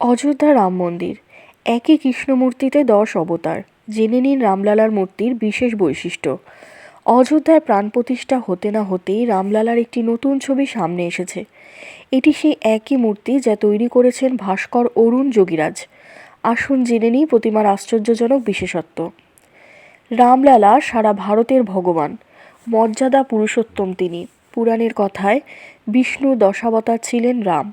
অযোধ্যা রাম মন্দির। একই কৃষ্ণমূর্তিতে দশ অবতার। জেনে নিন রামলালার মূর্তির বিশেষ বৈশিষ্ট্য। অযোধ্যায় প্রাণ প্রতিষ্ঠা হতে না হতেই রামলালার একটি নতুন ছবি সামনে এসেছে। এটি সেই একই মূর্তি যা তৈরি করেছেন ভাস্কর অরুণ যোগীরাজ। আসুন জেনে নিই প্রতিমার আশ্চর্যজনক বিশেষত্ব। রামলালা সারা ভারতের ভগবান। মর্যাদা পুরুষোত্তম তিনি। পুরাণের কথায় বিষ্ণু দশাবতার ছিলেন রাম।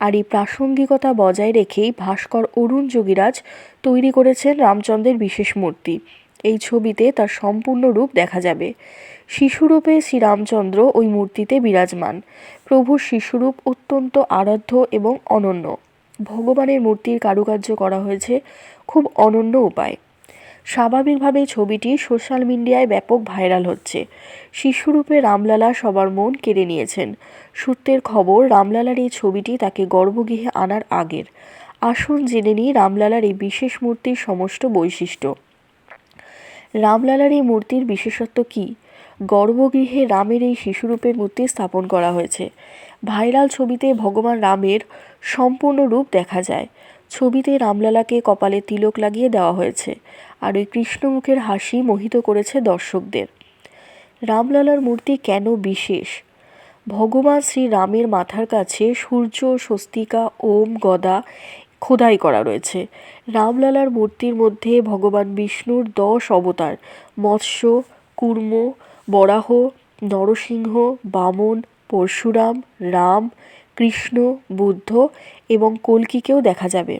আর এই প্রাসঙ্গিকতা বজায় রেখেই ভাস্কর অরুণ যোগীরাজ তৈরি করেছেন রামচন্দ্রের বিশেষ মূর্তি। এই ছবিতে তার সম্পূর্ণ রূপ দেখা যাবে। শিশুরূপে শ্রীরামচন্দ্র ওই মূর্তিতে বিরাজমান। প্রভুর শিশুরূপ অত্যন্ত আরাধ্য এবং অনন্য। ভগবানের মূর্তির কারুকার্য করা হয়েছে খুব অনন্য উপায়। স্বাভাবিকভাবেই ছবিটি সোশ্যাল মিডিয়ায় ব্যাপক ভাইরাল হচ্ছে। শিশুরূপে রামলালা সবার মন কেড়ে নিয়েছেন। সূত্রের খবর, রামলালার এই ছবিটি তাকে গর্ভগৃহে আনার আগের। আসুন জেনে নিই রামলালার এই বিশেষ মূর্তির সমস্ত বৈশিষ্ট্য। রামলালার এই মূর্তির বিশেষত্ব কী? গর্ভগৃহে রামের এই শিশুরূপের মূর্তি স্থাপন করা হয়েছে। ভাইরাল ছবিতে ভগবান রামের সম্পূর্ণ রূপ দেখা যায়। ছবিতে রামলালাকে কপালে তিলক লাগিয়ে দেওয়া হয়েছে আর ওই কৃষ্ণমুখের হাসি মোহিত করেছে দর্শকদের। রামলালার মূর্তি কেন বিশেষ? ভগবান শ্রী রামের মাথার কাছে সূর্য, স্বস্তিকা, ওম, গদা খোদাই করা রয়েছে। রামলালার মূর্তির মধ্যে ভগবান বিষ্ণুর দশ অবতার, মৎস্য, কুর্ম, বরাহ, নরসিংহ, বামন, পরশুরাম, রাম কৃষ্ণ, বুদ্ধ এবং কল্কিকেও দেখা যাবে।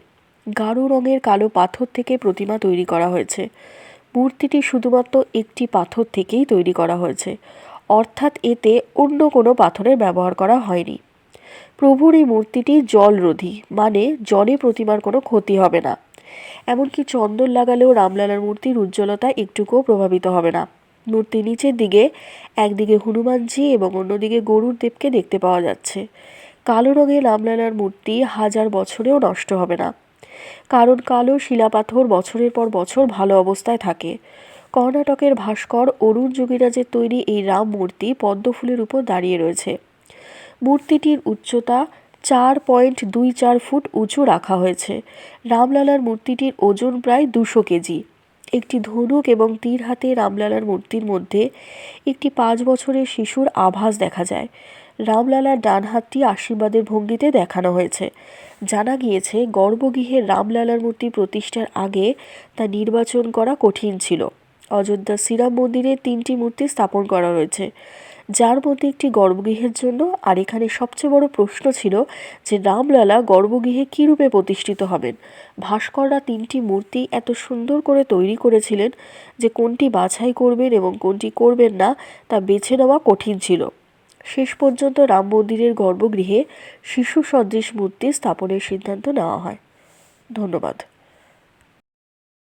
গাঢ় রঙের কালো পাথর থেকে প্রতিমা তৈরি করা হয়েছে। মূর্তিটি শুধুমাত্র একটি পাথর থেকেই তৈরি করা হয়েছে, অর্থাৎ এতে অন্য কোনো পাথরের ব্যবহার করা হয়নি। প্রভুর এই মূর্তিটি জলরোধী মানে জলে প্রতিমার কোনো ক্ষতি হবে না। এমনকি চন্দন লাগালেও রামলালার মূর্তির উজ্জ্বলতা একটুকুও প্রভাবিত হবে না। মূর্তির নিচের দিকে একদিকে হনুমানজি এবং অন্যদিকে গরুর দেবকে দেখতে পাওয়া যাচ্ছে। কালো রঙের রামলালার মূর্তি হাজার বছরেও নষ্ট হবে না। কারণ কালো শিলাপাথর বছরের পর বছর ভালো অবস্থায় থাকে। কর্ণাটকের ভাস্কর অরুণ যোগীরাজের তৈরি এই রাম মূর্তি পদ্মফুলের উপর দাঁড়িয়ে রয়েছে। মূর্তিটির উচ্চতা চার পয়েন্ট দুই চার ফুট উঁচু রাখা হয়েছে। রামলালার মূর্তিটির ওজন প্রায় দুশো কেজি। একটি ধনুক এবং তীর হাতে রামলালার মূর্তির মধ্যে একটি পাঁচ বছরের শিশুর আভাস দেখা যায়। রামলালার ডান হাতটি আশীর্বাদের ভঙ্গিতে দেখানো হয়েছে। জানা গিয়েছে গর্ভগৃহে রামলালার মূর্তি প্রতিষ্ঠার আগে তা নির্বাচন করা কঠিন ছিল। অযোধ্যা শ্রীরাম মন্দিরে তিনটি মূর্তি স্থাপন করা রয়েছে যার মধ্যে একটি গর্ভগৃহের জন্য, আর এখানে সবচেয়ে বড় প্রশ্ন ছিল যে রামলালা গর্ভগৃহে কী রূপে প্রতিষ্ঠিত হবেন? ভাস্কররা তিনটি মূর্তি এত সুন্দর করে তৈরি করেছিলেন যে কোনটি বাছাই করবেন এবং কোনটি করবেন না, তা বেছে নেওয়া কঠিন ছিল। শেষ পর্যন্ত রাম মন্দিরের গর্ভগৃহে শিশু সদৃশ মূর্তি স্থাপনের সিদ্ধান্ত নেওয়া হয়। ধন্যবাদ।